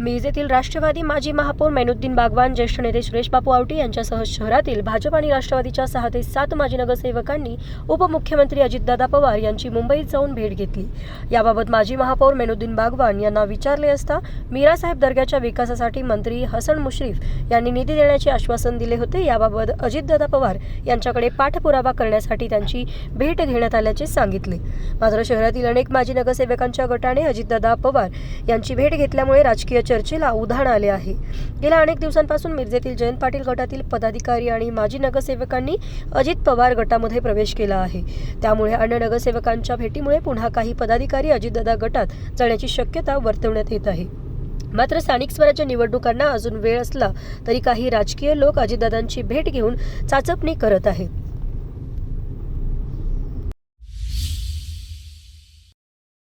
मिरजेतील राष्ट्रवादी माजी महापौर मैनुद्दीन बागवान ज्येष्ठ नेते सुरेश बापू आवटी यांच्यासह शहरातील भाजप आणि राष्ट्रवादीच्या सहा ते सात माजी नगरसेवकांनी उपमुख्यमंत्री अजितदादा पवार यांची मुंबईत जाऊन भेट घेतली. याबाबत माजी महापौर मैनुद्दीन बागवान यांना विचारले असता मीरासाहेब दर्ग्याच्या विकासासाठी मंत्री हसन मुश्रीफ यांनी निधी देण्याचे आश्वासन दिले होते. याबाबत अजितदादा पवार यांच्याकडे पाठपुरावा करण्यासाठी त्यांची भेट घेण्यात आल्याचे सांगितले. मात्र शहरातील अनेक माजी नगरसेवकांच्या गटाने अजितदादा पवार यांची भेट घेतल्यामुळे राजकीय चर्चेला उधाण आले आहे. गेल्या अनेक दिवसांपासून मिरजेतील जयंत पाटील गटातील पदाधिकारी आणि माजी नगरसेवकांनी अजित पवार गटामध्ये प्रवेश केला आहे. त्यामुळे अन्य नगरसेवकांच्या भेटीमुळे पुन्हा काही पदाधिकारी अजितदादा गटात जाण्याची शक्यता वर्तवण्यात येत आहे. मात्र स्थानिक स्वराज्य निवडणुकांना अजून वेळ असला तरी काही राजकीय लोक अजितदादांची भेट घेऊन चाचपणी करत आहेत.